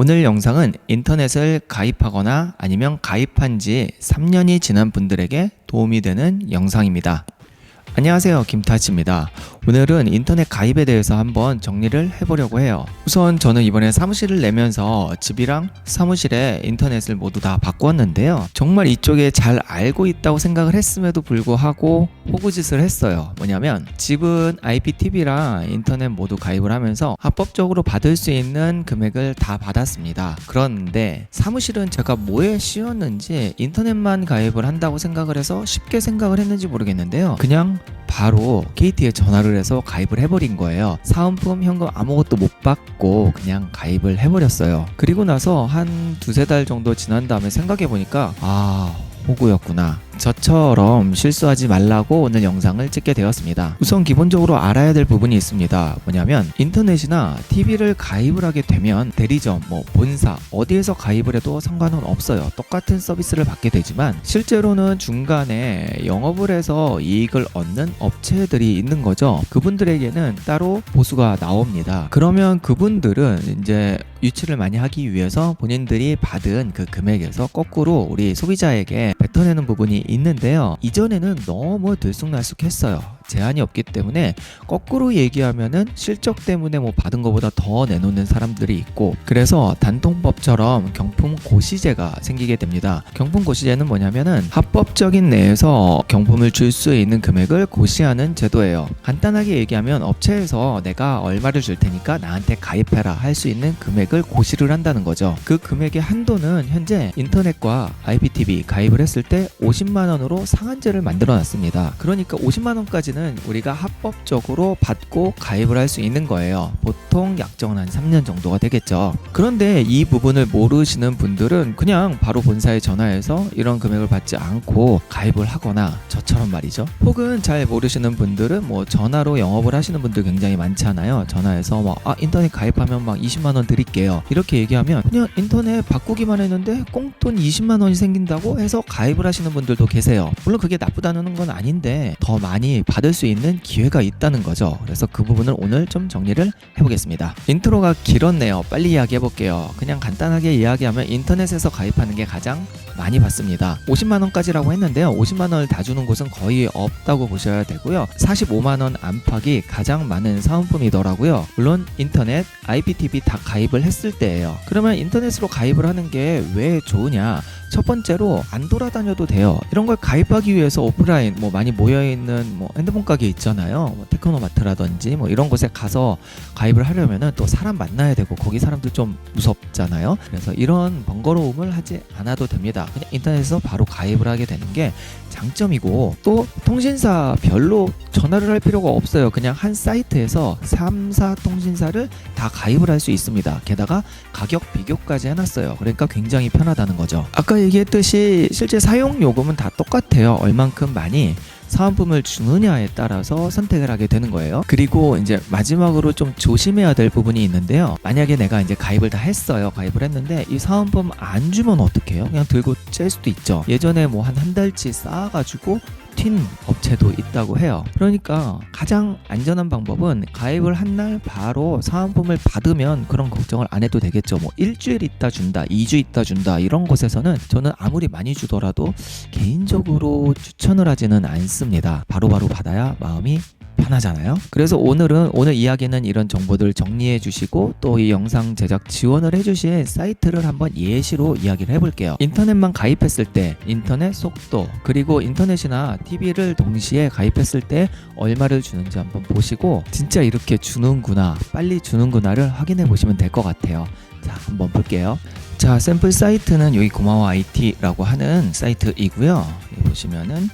오늘 영상은 인터넷을 가입하거나 아니면 가입한 지 3년이 지난 분들에게 도움이 되는 영상입니다. 안녕하세요. 김타치입니다. 오늘은 인터넷 가입에 대해서 한번 정리를 해보려고 해요. 우선 저는 이번에 사무실을 내면서 집이랑 사무실에 인터넷을 모두 다 바꾸었는데요. 정말 이쪽에 잘 알고 있다고 생각을 했음에도 불구하고 호구짓을 했어요. 뭐냐면 집은 IPTV랑 인터넷 모두 가입을 하면서 합법적으로 받을 수 있는 금액을 다 받았습니다. 그런데 사무실은 제가 뭐에 씌웠는지 인터넷만 가입을 한다고 생각을 해서 쉽게 생각을 했는지 모르겠는데요. 그냥 바로 KT에 전화를 해서 가입을 해버린 거예요. 사은품, 현금 아무것도 못 받고 그냥 가입을 해버렸어요. 그리고 나서 한 두세 달 정도 지난 다음에 생각해보니까 아, 호구였구나. 저처럼 실수하지 말라고 오늘 영상을 찍게 되었습니다. 우선 기본적으로 알아야 될 부분이 있습니다. 뭐냐면 인터넷이나 TV를 가입을 하게 되면 대리점, 뭐 본사 어디에서 가입을 해도 상관은 없어요. 똑같은 서비스를 받게 되지만 실제로는 중간에 영업을 해서 이익을 얻는 업체들이 있는 거죠. 그분들에게는 따로 보수가 나옵니다. 그러면 그분들은 이제 유치를 많이 하기 위해서 본인들이 받은 그 금액에서 거꾸로 우리 소비자에게 뱉어내는 부분이 있는데요. 이전에는 너무 들쑥날쑥했어요. 제한이 없기 때문에 거꾸로 얘기하면은 실적 때문에 뭐 받은 것보다 더 내놓는 사람들이 있고 그래서 단통법처럼 경품 고시제가 생기게 됩니다. 경품 고시제는 뭐냐면은 합법적인 내에서 경품을 줄 수 있는 금액을 고시하는 제도예요. 간단하게 얘기하면 업체에서 내가 얼마를 줄 테니까 나한테 가입해라 할 수 있는 금액을 고시를 한다는 거죠. 그 금액의 한도는 현재 인터넷과 IPTV 가입을 했을 때 50만 원으로 상한제를 만들어 놨습니다. 그러니까 50만 원까지는 우리가 합법적으로 받고 가입을 할 수 있는 거예요. 보통 약정은 한 3년 정도가 되겠죠. 그런데 이 부분을 모르시는 분들은 그냥 바로 본사에 전화해서 이런 금액을 받지 않고 가입을 하거나 저처럼 말이죠. 혹은 잘 모르시는 분들은 뭐 전화로 영업을 하시는 분들 굉장히 많잖아요. 전화해서 막 아, 인터넷 가입하면 막 20만 원 드릴게요. 이렇게 얘기하면 그냥 인터넷 바꾸기만 했는데 꽁돈 20만 원이 생긴다고 해서 가입을 하시는 분들도 계세요. 물론 그게 나쁘다는 건 아닌데 더 많이 받을 수 있는 기회가 있다는 거죠. 그래서 그 부분을 오늘 좀 정리를 해보겠습니다. 인트로가 길었네요. 빨리 이야기해 볼게요. 그냥 간단하게 이야기하면 인터넷에서 가입하는 게 가장 많이 받습니다. 50만 원까지라고 했는데요. 50만 원을 다 주는 곳은 거의 없다고 보셔야 되고요. 45만 원 안팎이 가장 많은 사은품이더라고요. 물론 인터넷, IPTV 다 가입을 했을 때예요. 그러면 인터넷으로 가입을 하는 게 왜 좋으냐? 첫 번째로 안 돌아다녀도 돼요. 이런 걸 가입하기 위해서 오프라인 뭐 많이 모여 있는 뭐 핸드폰 가게 있잖아요. 뭐 테크노마트라든지 뭐 이런 곳에 가서 가입을 하려면은 또 사람 만나야 되고 거기 사람들 좀 무섭잖아요. 그래서 이런 번거로움을 하지 않아도 됩니다. 그냥 인터넷에서 바로 가입을 하게 되는 게 장점이고 또 통신사 별로 전화를 할 필요가 없어요. 그냥 한 사이트에서 3사 통신사를 다 가입을 할 수 있습니다. 게다가 가격 비교까지 해놨어요. 그러니까 굉장히 편하다는 거죠. 아까 얘기했듯이 실제 사용 요금은 다 똑같아요. 얼만큼 많이 사은품을 주느냐에 따라서 선택을 하게 되는 거예요. 그리고 이제 마지막으로 좀 조심해야 될 부분이 있는데요. 만약에 내가 이제 가입을 다 했어요. 가입을 했는데 이 사은품 안 주면 어떡해요? 그냥 들고 쬐 수도 있죠. 예전에 뭐 한 한 달치 쌓아가지고 튄 업체도 있다고 해요. 그러니까 가장 안전한 방법은 가입을 한 날 바로 사은품을 받으면 그런 걱정을 안 해도 되겠죠. 뭐 일주일 있다 준다, 2주 있다 준다 이런 곳에서는 저는 아무리 많이 주더라도 개인적으로 추천을 하지는 않습니다. 바로바로 받아야 마음이 편하잖아요. 그래서 오늘은 오늘 이야기는 이런 정보들 정리해 주시고 또 이 영상 제작 지원을 해 주신 사이트를 한번 예시로 이야기를 해 볼게요. 인터넷만 가입했을 때 인터넷 속도 그리고 인터넷이나 TV를 동시에 가입했을 때 얼마를 주는지 한번 보시고 진짜 이렇게 주는구나 빨리 주는구나를 확인해 보시면 될 것 같아요. 자 한번 볼게요. 자 샘플 사이트는 여기 고마워 IT라고 하는 사이트이고요. 여기 보시면은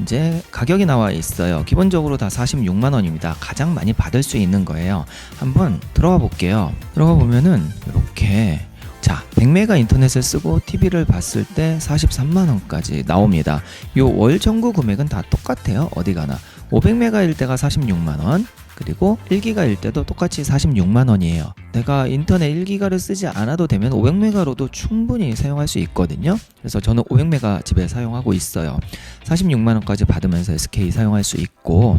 이제 가격이 나와 있어요. 기본적으로 다 46만 원입니다. 가장 많이 받을 수 있는 거예요. 한번 들어가 볼게요. 들어가 보면은 이렇게 자, 100메가 인터넷을 쓰고 TV를 봤을 때 43만 원까지 나옵니다. 요 월 청구 금액은 다 똑같아요. 어디 가나. 500메가일 때가 46만 원, 그리고 1기가일 때도 똑같이 46만 원이에요. 내가 인터넷 1기가를 쓰지 않아도 되면 500메가로도 충분히 사용할 수 있거든요. 그래서 저는 500메가 집에 사용하고 있어요. 46만 원까지 받으면서 SK 사용할 수 있고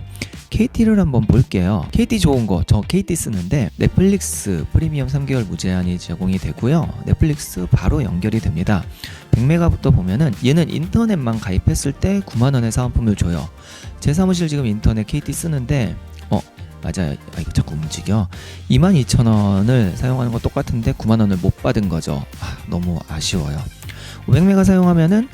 KT를 한번 볼게요. KT 좋은 거 저 KT 쓰는데 넷플릭스 프리미엄 3개월 무제한이 제공이 되고요. 넷플릭스 바로 연결이 됩니다. 100메가부터 보면은 얘는 인터넷만 가입했을 때 9만 원의 사은품을 줘요. 제 사무실 지금 인터넷 KT 쓰는데 어 맞아요. 아, 이거 자꾸 움직여. 22,000원을 사용하는 거 똑같은데 9만 원을 못 받은 거죠. 아, 너무 아쉬워요. 500메가 사용하면은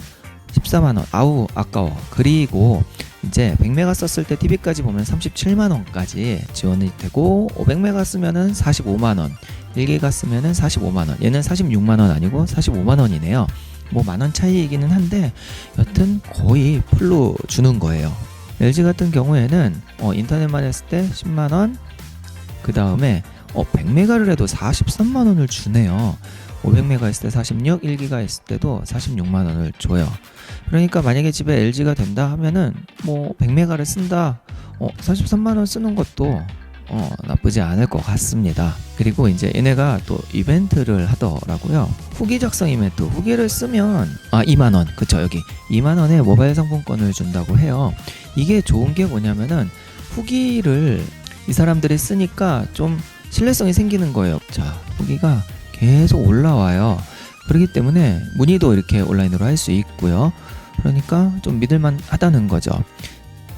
14만 원. 아우 아까워. 그리고 이제 100메가 썼을 때 TV까지 보면 37만 원까지 지원이 되고 500메가 쓰면은 45만 원. 1기가 쓰면은 45만 원. 얘는 46만 원 아니고 45만 원이네요. 뭐 만 원 차이이기는 한데 여튼 거의 풀로 주는 거예요. LG 같은 경우에는 어, 인터넷만 했을 때 10만 원, 그 다음에 어, 100메가를 해도 43만 원을 주네요. 500메가 했을 때 46, 1기가 했을 때도 46만 원을 줘요. 그러니까 만약에 집에 LG가 된다 하면은 뭐 100메가를 쓴다, 어, 43만 원 쓰는 것도 어, 나쁘지 않을 것 같습니다. 그리고 이제 얘네가 또 이벤트를 하더라고요. 후기 작성 이벤트. 후기를 쓰면 아 2만 원. 그쵸 여기 2만 원의 모바일 상품권을 준다고 해요. 이게 좋은 게 뭐냐면은 후기를 이 사람들이 쓰니까 좀 신뢰성이 생기는 거예요. 자, 후기가 계속 올라와요. 그렇기 때문에 문의도 이렇게 온라인으로 할 수 있고요. 그러니까 좀 믿을만 하다는 거죠.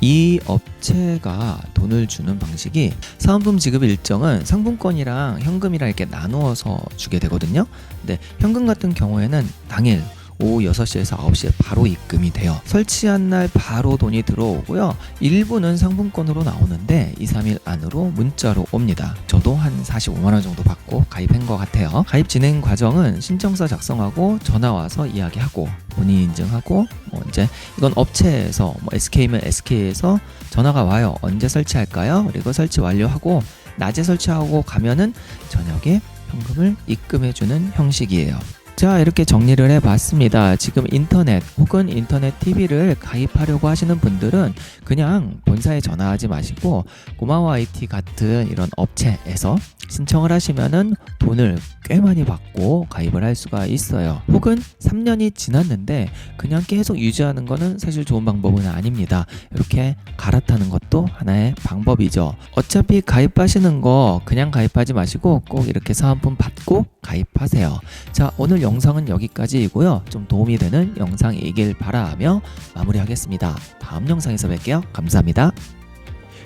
이 업체가 돈을 주는 방식이 사은품 지급 일정은 상품권이랑 현금이랑 이렇게 나누어서 주게 되거든요. 근데 현금 같은 경우에는 당일 오후 6시에서 9시에 바로 입금이 돼요. 설치한 날 바로 돈이 들어오고요. 일부는 상품권으로 나오는데 2, 3일 안으로 문자로 옵니다. 저도 한 45만 원 정도 받고 가입한 것 같아요. 가입 진행 과정은 신청서 작성하고 전화 와서 이야기하고 본인 인증하고 뭐 이제 이건 업체에서 뭐 SK면 SK에서 전화가 와요. 언제 설치할까요? 그리고 설치 완료하고 낮에 설치하고 가면은 저녁에 현금을 입금해주는 형식이에요. 자 이렇게 정리를 해 봤습니다. 지금 인터넷 혹은 인터넷 TV를 가입하려고 하시는 분들은 그냥 본사에 전화하지 마시고 고마워 IT 같은 이런 업체에서 신청을 하시면은 돈을 꽤 많이 받고 가입을 할 수가 있어요. 혹은 3년이 지났는데 그냥 계속 유지하는 거는 사실 좋은 방법은 아닙니다. 이렇게 갈아타는 것도 하나의 방법이죠. 어차피 가입하시는 거 그냥 가입하지 마시고 꼭 이렇게 사은품 받고 가입하세요. 자, 오늘 영 상은 여기까지이고요. 좀 도움이 되는 영상이길 바라며 마무리하겠습니다. 다음 영상에서 뵐게요. 감사합니다.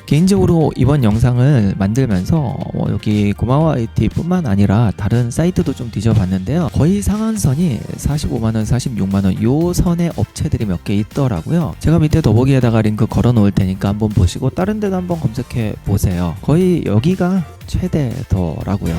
개인적으로 이번 영상을 만들면서 어, 여기 고마워 IT뿐만 아니라 다른 사이트도 좀 뒤져봤는데요. 거의 상한선이 45만원, 46만원 요 선의 업체들이 몇 개 있더라고요. 제가 밑에 더보기에다가 링크 걸어 놓을 테니까 한번 보시고 다른 데도 한번 검색해 보세요. 거의 여기가 최대더라고요.